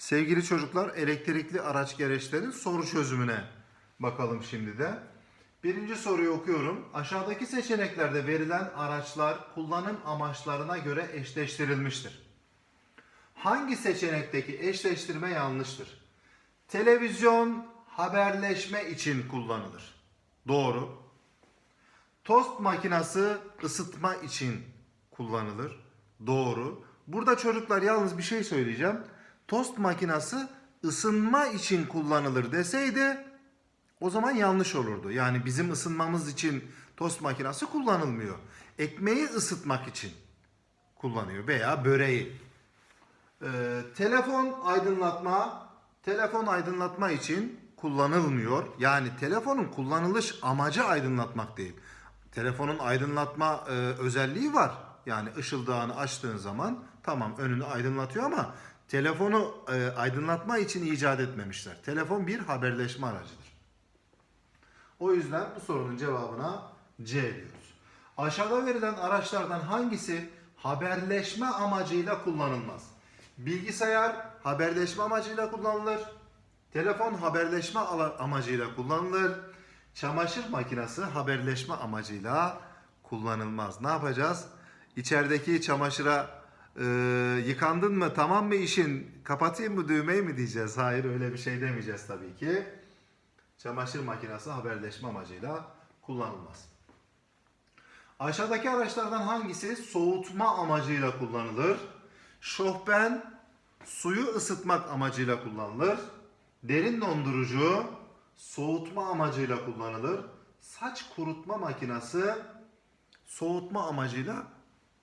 Sevgili çocuklar, elektrikli araç gereçlerin soru çözümüne bakalım şimdi de. Birinci soruyu okuyorum. Aşağıdaki seçeneklerde verilen araçlar kullanım amaçlarına göre eşleştirilmiştir. Hangi seçenekteki eşleştirme yanlıştır? Televizyon haberleşme için kullanılır. Doğru. Tost makinesi ısıtma için kullanılır. Doğru. Burada çocuklar yalnız bir şey söyleyeceğim. Tost makinesi ısınma için kullanılır deseydi o zaman yanlış olurdu. Yani bizim ısınmamız için tost makinesi kullanılmıyor. Ekmeği ısıtmak için kullanıyor veya böreği. Ee, telefon aydınlatma, telefon aydınlatma için kullanılmıyor. Yani telefonun kullanılış amacı aydınlatmak değil. Telefonun aydınlatma e, özelliği var. Yani ışıldağını açtığın zaman tamam önünü aydınlatıyor ama telefonu e, aydınlatma için icat etmemişler. Telefon bir haberleşme aracıdır. O yüzden bu sorunun cevabına C diyoruz. Aşağıda verilen araçlardan hangisi haberleşme amacıyla kullanılmaz? Bilgisayar haberleşme amacıyla kullanılır. Telefon haberleşme amacıyla kullanılır. Çamaşır makinesi haberleşme amacıyla kullanılmaz. Ne yapacağız? İçerideki çamaşıra e, yıkandın mı tamam mı işin kapatayım mı düğmeyi mi diyeceğiz? Hayır öyle bir şey demeyeceğiz tabii ki. Çamaşır makinesi haberleşme amacıyla kullanılmaz. Aşağıdaki araçlardan hangisi soğutma amacıyla kullanılır? Şofben suyu ısıtmak amacıyla kullanılır. Derin dondurucu soğutma amacıyla kullanılır. Saç kurutma makinesi soğutma amacıyla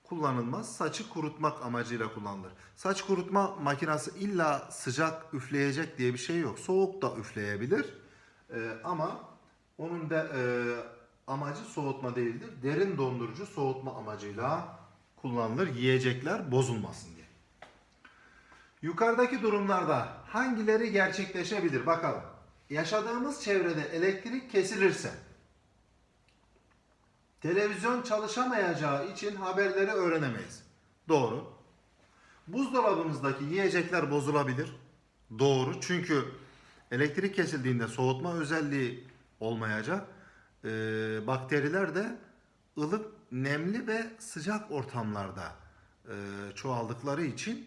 kullanılmaz. Saçı kurutmak amacıyla kullanılır. Saç kurutma makinesi illa sıcak üfleyecek diye bir şey yok. Soğuk da üfleyebilir. Ee, ama onun da e, amacı soğutma değildir. Derin dondurucu soğutma amacıyla kullanılır. Yiyecekler bozulmasın diye. Yukarıdaki durumlarda hangileri gerçekleşebilir bakalım. Yaşadığımız çevrede elektrik kesilirse televizyon çalışamayacağı için haberleri öğrenemeyiz. Doğru. Buzdolabımızdaki yiyecekler bozulabilir. Doğru. Çünkü elektrik kesildiğinde soğutma özelliği olmayacak. Ee, bakteriler de ılık, nemli ve sıcak ortamlarda e, çoğaldıkları için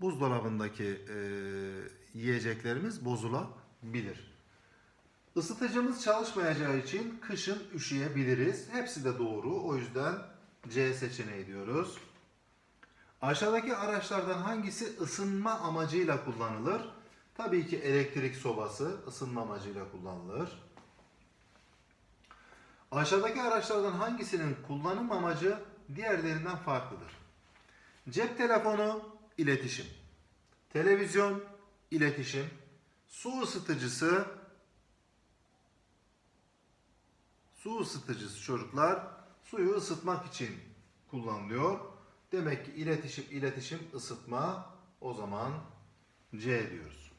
buzdolabındaki e, yiyeceklerimiz bozulabilir. Isıtıcımız çalışmayacağı için kışın üşüyebiliriz. Hepsi de doğru. O yüzden C seçeneği diyoruz. Aşağıdaki araçlardan hangisi ısınma amacıyla kullanılır? Tabii ki elektrik sobası ısınma amacıyla kullanılır. Aşağıdaki araçlardan hangisinin kullanım amacı diğerlerinden farklıdır? Cep telefonu iletişim. Televizyon iletişim. Su ısıtıcısı su ısıtıcısı çocuklar suyu ısıtmak için kullanılıyor. Demek ki iletişim iletişim ısıtma o zaman C diyoruz.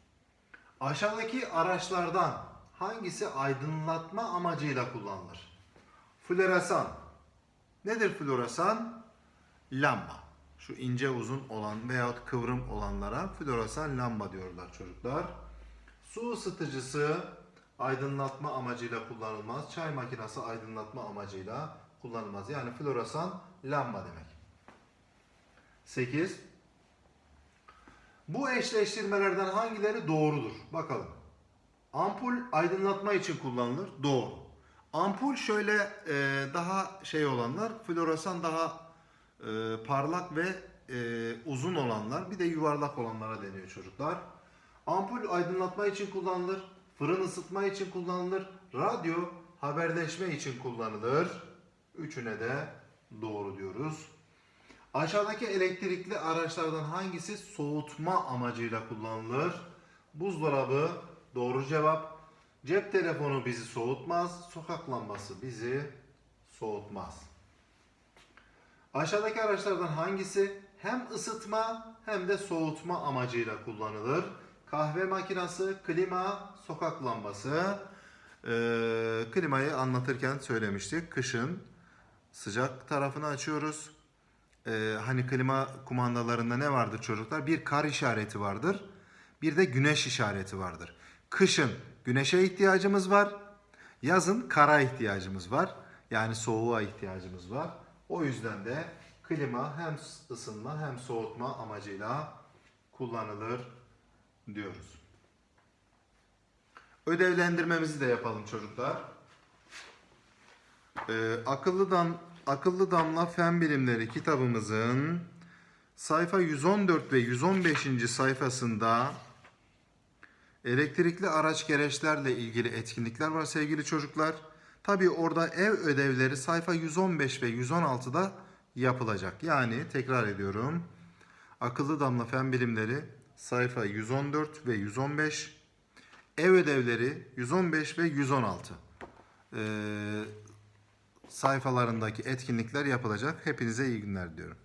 Aşağıdaki araçlardan hangisi aydınlatma amacıyla kullanılır? Floresan. Nedir floresan? Lamba. Şu ince uzun olan veyahut kıvrım olanlara floresan lamba diyorlar çocuklar. Su ısıtıcısı aydınlatma amacıyla kullanılmaz. Çay makinesi aydınlatma amacıyla kullanılmaz. Yani floresan lamba demek. 8. Bu eşleştirmelerden hangileri doğrudur? Bakalım. Ampul aydınlatma için kullanılır. Doğru. Ampul şöyle e, daha şey olanlar, floresan daha e, parlak ve e, uzun olanlar, bir de yuvarlak olanlara deniyor çocuklar. Ampul aydınlatma için kullanılır, fırın ısıtma için kullanılır, radyo haberleşme için kullanılır. Üçüne de doğru diyoruz. Aşağıdaki elektrikli araçlardan hangisi soğutma amacıyla kullanılır? Buzdolabı doğru cevap. Cep telefonu bizi soğutmaz, sokak lambası bizi soğutmaz. Aşağıdaki araçlardan hangisi hem ısıtma hem de soğutma amacıyla kullanılır? Kahve makinesi, klima, sokak lambası. Ee, klimayı anlatırken söylemiştik. Kışın sıcak tarafını açıyoruz. Ee, hani klima kumandalarında ne vardır çocuklar? Bir kar işareti vardır. Bir de güneş işareti vardır. Kışın güneşe ihtiyacımız var. Yazın kara ihtiyacımız var. Yani soğuğa ihtiyacımız var. O yüzden de klima hem ısınma hem soğutma amacıyla kullanılır diyoruz. Ödevlendirmemizi de yapalım çocuklar. Ee, akıllı dam akıllı damla fen bilimleri kitabımızın sayfa 114 ve 115. sayfasında elektrikli araç gereçlerle ilgili etkinlikler var sevgili çocuklar. Tabii orada ev ödevleri sayfa 115 ve 116'da yapılacak. Yani tekrar ediyorum. Akıllı damla fen bilimleri sayfa 114 ve 115. Ev ödevleri 115 ve 116. Ee, sayfalarındaki etkinlikler yapılacak. Hepinize iyi günler diyorum.